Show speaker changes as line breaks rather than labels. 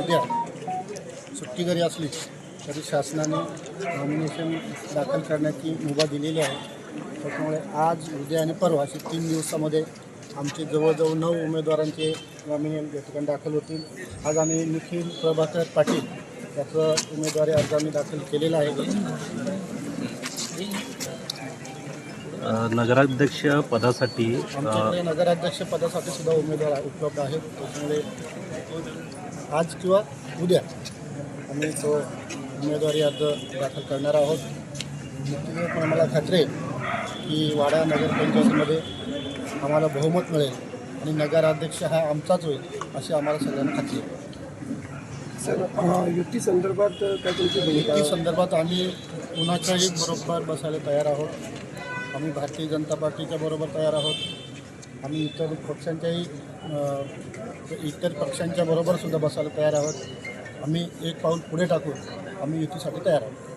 उद्या सुट्टी जरी असली तरी शासनाने नॉमिनेशन दाखल करण्याची मुभा दिलेली आहे. त्याच्यामुळे आज उद्या आणि परवा असे तीन दिवसामध्ये आमचे जवळजवळ नऊ उमेदवारांचे नॉमिनेशन या ठिकाणी दाखल होतील. आज आम्ही निखिल प्रभाकर पाटील याचं उमेदवारी अर्ज आम्ही दाखल केलेला आहे.
नगराध्यक्ष पदासाठी
आमच्याकडे नगराध्यक्ष पदासाठी सुद्धा उमेदवार उपलब्ध आहेत. त्याच्यामुळे आज किंवा उद्या आम्ही तो उमेदवारी अर्ज दाखल करणार आहोत. पण आम्हाला खात्री आहे की वाडा नगरपंचायतीमध्ये आम्हाला बहुमत मिळेल आणि नगराध्यक्ष हा आमचाच होईल अशी आम्हाला सगळ्यांना खात्री आहे.
सर युती संदर्भात काय तुमची भूमिका?
युती संदर्भात आम्ही कुणाच्याही बरोबर बसायला तयार आहोत. आम्ही भारतीय जनता पार्टीच्या बरोबर तयार आहोत. आम्ही इतर पक्षांच्याही इतर पक्षांच्या बरोबर सुद्धा बसायला तयार आहोत. आम्ही एक पाऊल पुढे टाकून आम्ही युतीसाठी तयार आहोत.